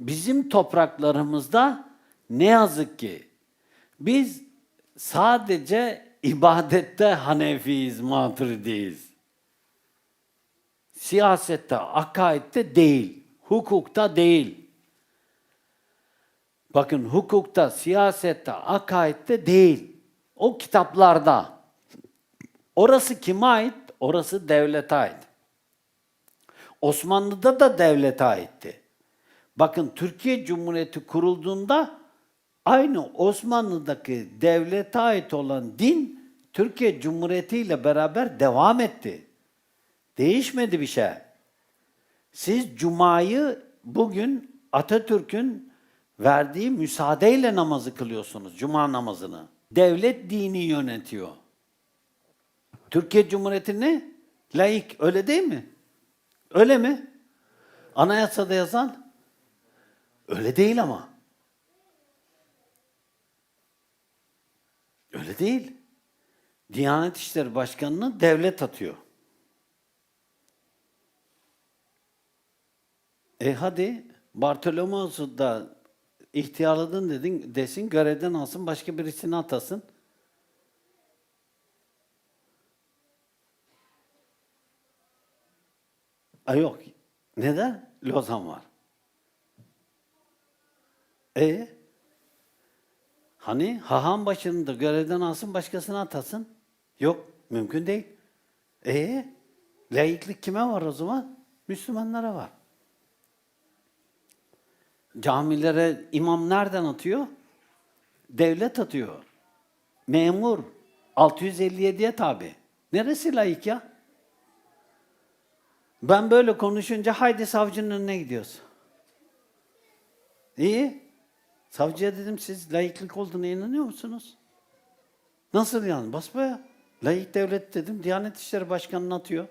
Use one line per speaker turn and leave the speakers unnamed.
bizim topraklarımızda ne yazık ki biz sadece ibadette Hanefiyiz, Maturidiyiz. Siyasette, akaidde değil, hukukta değil. Bakın hukukta, siyasette, akaidde değil. O kitaplarda. Orası kime ait? Orası devlete ait. Osmanlı'da da devlete aitti. Bakın Türkiye Cumhuriyeti kurulduğunda aynı Osmanlı'daki devlete ait olan din Türkiye Cumhuriyeti ile beraber devam etti. Değişmedi bir şey. Siz Cuma'yı bugün Atatürk'ün verdiği müsaadeyle namazı kılıyorsunuz, Cuma namazını. Devlet dini yönetiyor. Türkiye Cumhuriyeti ne? Laik, öyle değil mi? Öyle mi? Anayasada yazan? Öyle değil ama. Öyle değil. Diyanet İşleri Başkanı'nı devlet atıyor. E hadi Bartolomeos'u da ihtiyarladın dedin desin görevden alsın başka birisini atasın. Ay yok. Neden? Lozan var. E Hani haham başını da görevden alsın başkasını atasın. Yok. Mümkün değil. E laiklik kime var o zaman? Müslümanlara var. Camilere imam nereden atıyor? Devlet atıyor. Memur. 657'ye tabi. Neresi layık ya? Ben böyle konuşunca haydi savcının önüne gidiyoruz. İyi. Savcıya dedim siz layıklık olduğuna inanıyor musunuz? Nasıl yani? Basbaya. Layık devlet dedim. Diyanet İşleri Başkanı'nı atıyor.